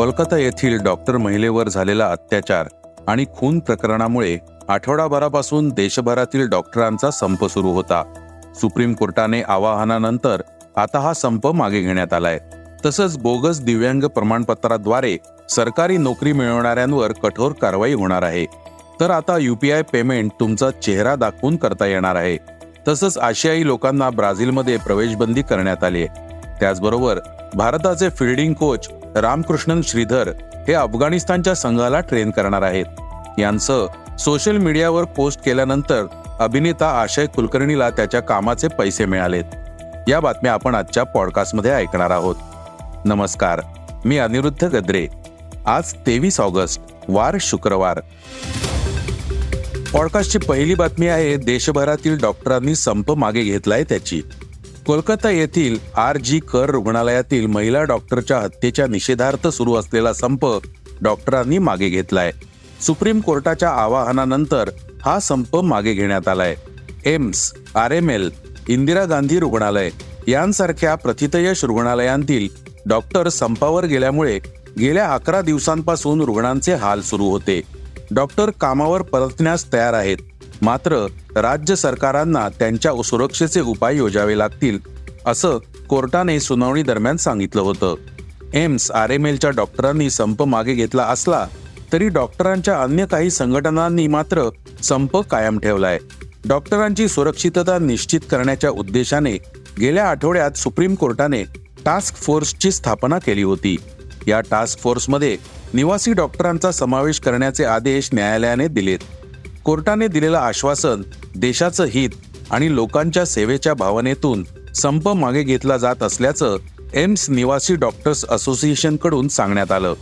कोलकाता येथील डॉक्टर महिलेवर झालेला अत्याचार आणि खून प्रकरणामुळे आठवडाभरापासून देशभरातील डॉक्टरांचा संप सुरू होता. सुप्रीम कोर्टाने आवाहनानंतर आता हा संप मागे घेण्यात आलाय. तसंच बोगस दिव्यांग प्रमाणपत्राद्वारे सरकारी नोकरी मिळवणाऱ्यांवर कठोर कारवाई होणार आहे. तर आता युपीआय पेमेंट तुमचा चेहरा दाखवून करता येणार आहे. तसंच आशियाई लोकांना ब्राझीलमध्ये प्रवेशबंदी करण्यात आली आहे. त्याचबरोबर भारताचे फिल्डिंग कोच रामकृष्णन श्रीधर हे अफगाणिस्तानच्या संघाला ट्रेन करणार आहेत. यांचं सोशल मीडियावर पोस्ट केल्यानंतर अभिनेता आशय कुलकर्णीला त्याच्या कामाचे पैसे मिळालेत. या बातम्या आपण आजच्या पॉडकास्टमध्ये ऐकणार आहोत. नमस्कार मी अनिरुद्ध गद्रे. आज तेवीस ऑगस्ट वार शुक्रवार. पॉडकास्टची पहिली बातमी आहे देशभरातील डॉक्टरांनी संप मागे घेतलाय त्याची. कोलकाता येथील आर जी कर रुग्णालयातील महिला डॉक्टरच्या हत्येच्या निषेधार्थ सुरू असलेला संप डॉक्टरांनी मागे घेतलाय. सुप्रीम कोर्टाच्या आवाहनानंतर हा संप मागे घेण्यात आलाय. AIIMS R M L Indira Gandhi रुग्णालय यांसारख्या प्रथितयश रुग्णालयांतील डॉक्टर संपावर गेल्यामुळे गेल्या अकरा दिवसांपासून रुग्णांचे हाल सुरू होते. डॉक्टर कामावर परतण्यास तयार आहेत. मात्र राज्य सरकारांना त्यांच्या सुरक्षेचे उपाय योजावे लागतील असं कोर्टाने सुनावणी दरम्यान सांगितलं होतं. एम्स आर एम एलच्या डॉक्टरांनी संप मागे घेतला असला तरी डॉक्टरांच्या अन्य काही संघटनांनी मात्र संप कायम ठेवलाय. डॉक्टरांची सुरक्षितता निश्चित करण्याच्या उद्देशाने गेल्या आठवड्यात सुप्रीम कोर्टाने टास्क फोर्सची स्थापना केली होती. या टास्क फोर्समध्ये निवासी डॉक्टरांचा समावेश करण्याचे आदेश न्यायालयाने दिलेत. कोर्टाने दिलेलं आश्वासन देशाचं हित आणि लोकांच्या सेवेच्या भावनेतून संप मागे घेतला जात असल्याचं एम्स निवासी डॉक्टर्स असोसिएशनकडून सांगण्यात आलं.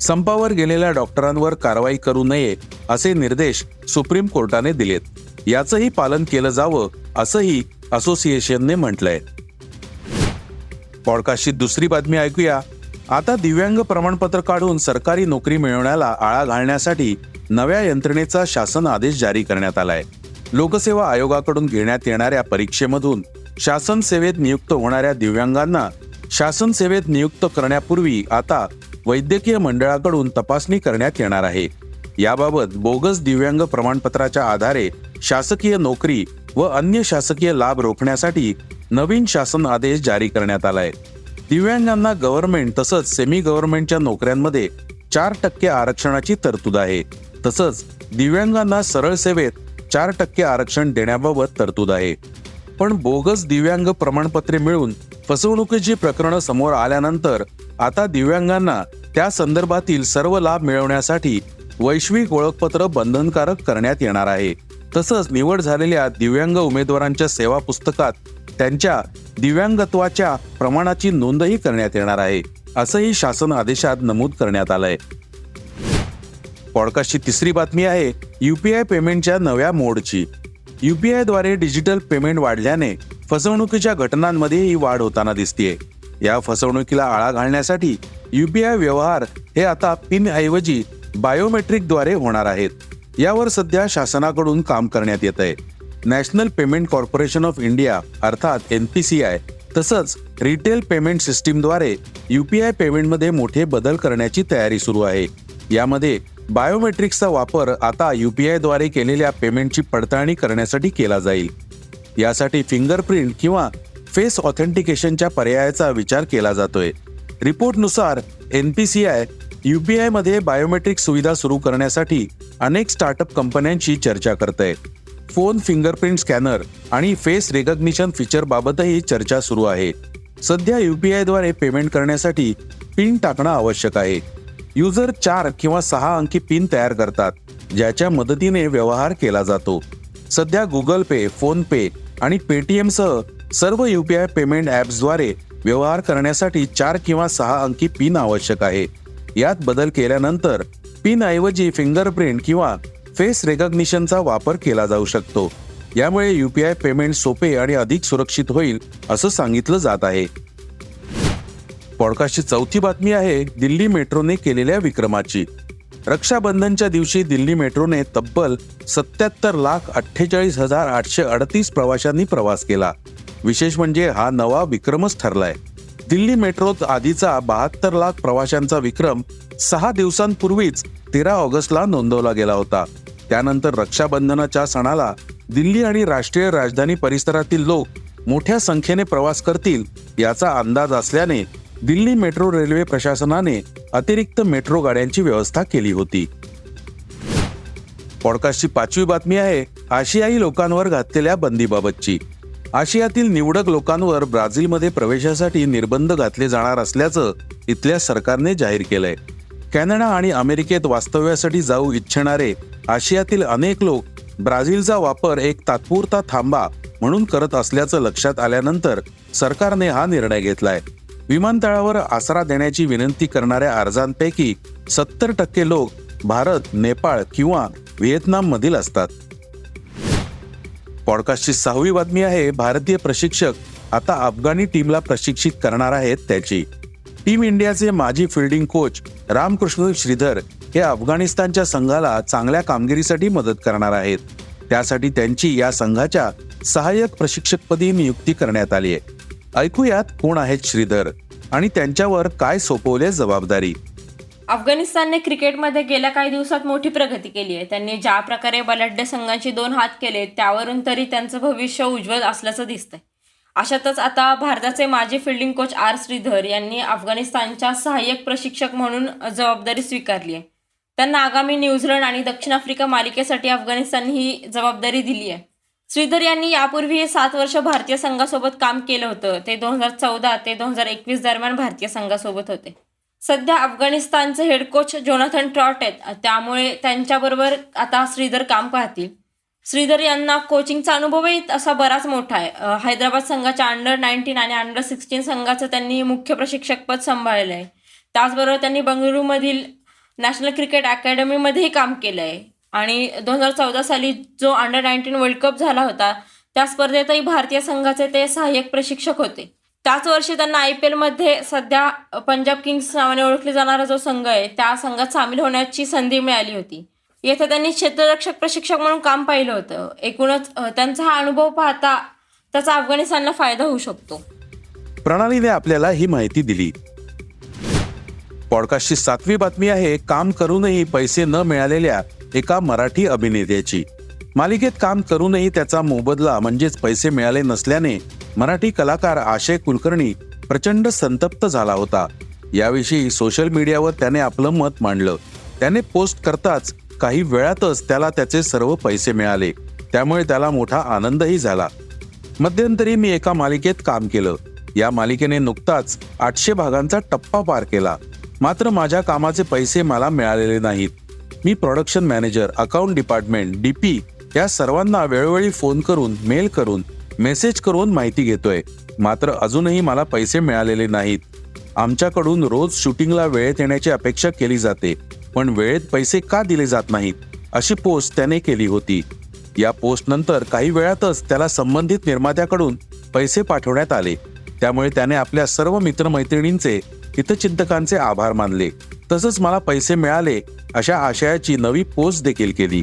संपावर गेलेल्या डॉक्टरांवर कारवाई करू नये असे निर्देश सुप्रीम कोर्टाने दिलेत. याचंही पालन केलं जावं असंही असोसिएशनने म्हटलंय. पॉडकास्टची दुसरी बातमी ऐकूया. आता दिव्यांग प्रमाणपत्र काढून सरकारी नोकरी मिळवण्याला आळा घालण्यासाठी नव्या यंत्रणेचा शासन आदेश जारी करण्यात आलाय. लोकसेवा आयोगाकडून घेण्यात येणाऱ्या परीक्षेमधून शासन सेवेत नियुक्त होणाऱ्या दिव्यांगांना शासन सेवेत नियुक्त करण्यापूर्वी आता वैद्यकीय मंडळाकडून तपासणी करण्यात येणार आहे. याबाबत बोगस दिव्यांग प्रमाणपत्राच्या आधारे शासकीय नोकरी व अन्य शासकीय लाभ रोखण्यासाठी नवीन शासन आदेश जारी करण्यात आलाय. दिव्यांगांना गव्हर्नमेंट तसंच सेमी गव्हर्नमेंटच्या नोकऱ्यांमध्ये चार टक्के आरक्षणाची तरतूद आहे. तसंच दिव्यांगांना सरळ सेवेत चार टक्के आरक्षण देण्याबाबत तरतूद आहे. पण बोगस दिव्यांग प्रमाणपत्रे मिळून फसवणुकीची प्रकरणं समोर आल्यानंतर आता दिव्यांगांना त्या संदर्भातील सर्व लाभ मिळवण्यासाठी वैश्विक ओळखपत्र बंधनकारक करण्यात येणार आहे. तसंच निवड झालेल्या दिव्यांग उमेदवारांच्या सेवा पुस्तकात त्यांच्या दिव्यांगत्वाच्या प्रमाणाची नोंदही करण्यात येणार आहे असंही शासन आदेशात नमूद करण्यात आलंय. पॉडकास्टची तिसरी बातमी आहे युपीआय पेमेंटच्या नव्या मोडची. युपीआयद्वारे डिजिटल पेमेंट वाढल्याने फसवणुकीच्या घटनांमध्ये ही वाढ होताना दिसतीये. या फसवणुकीला आळा घालण्यासाठी युपीआय व्यवहार हे आता पिन ऐवजी बायोमेट्रिकद्वारे होणार आहेत. यावर सध्या शासनाकडून काम करण्यात येत आहे. National payment corporation of India अर्थात एन पी सी आय तसंच रिटेल पेमेंट सिस्टीमद्वारे युपीआय पेमेंटमध्ये मोठे बदल करण्याची तयारी सुरू आहे. यामध्ये बायोमेट्रिक्सचा वापर आता यू पी आयद्वारे केलेल्या पेमेंटची पडताळणी करण्यासाठी केला जाईल. यासाठी फिंगरप्रिंट किंवा फेस ऑथेंटिकेशनच्या पर्यायाचा विचार केला जातोय. रिपोर्टनुसार एन पी सी आय युपीआयमध्ये बायोमेट्रिक सुविधा सुरू करण्यासाठी अनेक स्टार्टअप कंपन्यांशी चर्चा करत आहे फोन फिंगरप्रिंट स्कॅनर आणि फेस रेकग्निशन फीचर बाबतही चर्चा सुरू आहे. सध्या युपीआयद्वारे पेमेंट करण्यासाठी पिन टाकणं आवश्यक आहे. युजर चार किंवा सहा अंकी पिन तयार करतात ज्याच्या मदतीने व्यवहार केला जातो. सध्या गुगल पे फोन पे आणि पेटीएम सह सर्व युपीआय पेमेंट ऍप्सद्वारे व्यवहार करण्यासाठी चार किंवा सहा अंकी पिन आवश्यक आहे. यात बदल केल्यानंतर पिन ऐवजी फिंगरप्रिंट किंवा फेस रेकॉग्निशनचा वापर केला जाऊ शकतो. यामुळे युपीआय पेमेंट सोपे आणि अधिक सुरक्षित होईल असं सांगितलं जात आहे. पॉडकास्टची चौथी बातमी आहे दिल्ली मेट्रोने केलेल्या विक्रमाची. रक्षाबंधनच्या दिवशी दिल्ली मेट्रोने तब्बल सत्याहत्तर लाख अठ्ठेचाळीस हजार आठशे अडतीस प्रवाशांनी प्रवास केला. विशेष म्हणजे हा नवा विक्रमच ठरलाय. दिल्ली मेट्रोत आधीचा बहात्तर लाख प्रवाशांचा विक्रम सहा दिवसांपूर्वीच तेरा ऑगस्टला नोंदवला गेला होता. त्यानंतर रक्षाबंधनाच्या सणाला दिल्ली आणि राष्ट्रीय राजधानी परिसरातील लोक मोठ्या संख्येने प्रवास करतील याचा अंदाज असल्याने दिल्ली मेट्रो रेल्वे प्रशासनाने अतिरिक्त मेट्रो गाड्यांची व्यवस्था केली होती. पॉडकास्टची पाचवी बातमी आहे आशियाई लोकांवर घातलेल्या बंदीबाबतची. आशियातील निवडक लोकांवर ब्राझीलमध्ये प्रवेशासाठी निर्बंध घातले जाणार असल्याचं इथल्या सरकारने जाहीर केलंय. कॅनडा आणि अमेरिकेत वास्तव्यासाठी जाऊ इच्छिणारे आशियातील अनेक लोक ब्राझीलचा वापर एक तात्पुरता थांबा म्हणून करत असल्याचं लक्षात आल्यानंतर सरकारने हा निर्णय घेतलाय. विमानतळावर आसरा देण्याची विनंती करणाऱ्या अर्जांपैकी सत्तर टक्के लोक भारत नेपाळ किंवा व्हिएतनाम मधील असतात. पॉडकास्टची सहावी बातमी आहे भारतीय प्रशिक्षक आता अफगाणी टीमला प्रशिक्षित करणार आहेत त्याची. टीम इंडियाचे माजी फिल्डिंग कोच रामकृष्ण श्रीधर हे अफगाणिस्तानच्या संघाला चांगल्या कामगिरीसाठी मदत करणार आहेत. त्यासाठी त्यांची या संघाच्या सहाय्यक प्रशिक्षकपदी नियुक्ती करण्यात आली आहे. ऐकूयात कोण आहेत श्रीधर आणि त्यांच्यावर काय सोपवले जबाबदारी. अफगाणिस्तानने क्रिकेटमध्ये गेल्या काही दिवसात मोठी प्रगती केली आहे. त्यांनी ज्या प्रकारे बलाढ्य संघांचे दोन हात केले त्यावरून तरी त्यांचं भविष्य उज्ज्वल असल्याचं दिसतंय. अशातच आता भारताचे माजी फिल्डिंग कोच आर श्रीधर यांनी अफगाणिस्तानच्या सहाय्यक प्रशिक्षक म्हणून जबाबदारी स्वीकारली आहे. त्यांना आगामी न्यूझीलंड आणि दक्षिण आफ्रिका मालिकेसाठी अफगाणिस्तान ही जबाबदारी दिली आहे. श्रीधर यांनी यापूर्वी सात वर्ष भारतीय संघासोबत काम केलं होतं. ते दोन हजार चौदा ते दोन हजार एकवीस दरम्यान भारतीय संघासोबत होते. सध्या अफगाणिस्तानचे हेड कोच जोनाथन ट्रॉट आहेत. त्यामुळे त्यांच्याबरोबर आता श्रीधर काम पाहतील. श्रीधर यांना कोचिंगचा अनुभवही असा बराच मोठा आहे. हैदराबाद संघाच्या अंडर नाईन्टीन आणि अंडर सिक्स्टीन संघाचं त्यांनी मुख्य प्रशिक्षकपद सांभाळलं आहे. त्याचबरोबर त्यांनी बंगळुरूमधील नॅशनल क्रिकेट अकॅडमीमध्येही काम केलं आहे. आणि दोन हजार चौदा साली जो अंडर नाईन्टीन वर्ल्ड कप झाला होता त्या स्पर्धेतही भारतीय संघाचे ते सहाय्यक प्रशिक्षक होते. त्याच वर्षी त्यांना आय पी एलमध्ये सध्या पंजाब किंग्स नावाने ओळखले जाणारा जो संघ आहे त्या संघात सामील होण्याची संधी मिळाली होती. येथे त्यांनी क्षेत्ररक्षक प्रशिक्षक म्हणून काम पाहिलं होतं. एकूणच त्यांचा हा अनुभव पाहता त्याचा अफगाणिस्तानला फायदा होऊ शकतो. प्रणालीने आपल्याला ही माहिती दिली. पॉडकास्टची सातवी बातमी आहे काम करूनही पैसे न मिळालेल्या एका मराठी अभिनेत्याची. मालिकेत काम करूनही त्याचा मोबदला म्हणजेच पैसे मिळाले नसल्याने मराठी कलाकार आशय कुलकर्णी प्रचंड संतप्त झाला होता. याविषयी सोशल मीडियावर त्याने आपलं मत मांडलं. त्याने पोस्ट करताच काही वेळातच त्याला त्याचे सर्व पैसे मिळाले. त्यामुळे त्याला मोठा आनंदही झाला. मध्यंतरी मी एका मालिकेत काम केलं. या मालिकेने नुकताच आठशे भागांचा टप्पा पार केला. मात्र माझ्या कामाचे पैसे मला मिळालेले नाहीत. मी production manager account department DP या सर्वांना वेळोवेळी फोन करून मेल करून मेसेज करून माहिती घेतोय. मात्र अजूनही मला पैसे मिळालेले नाहीत. आमच्याकडून रोज शूटिंगला वेळेत येण्याची अपेक्षा केली जाते पण वेळेत पैसे का दिले जात नाहीत अशी पोस्ट त्याने केली होती. या पोस्ट नंतर काही वेळातच त्याला संबंधित निर्मात्याकडून पैसे पाठवण्यात आले. त्यामुळे त्याने आपल्या सर्व मित्रमैत्रिणींचे हितचिंतकांचे आभार मानले. तसंच मला पैसे मिळाले अशा आशयाची नवी पोस्ट देखील केली.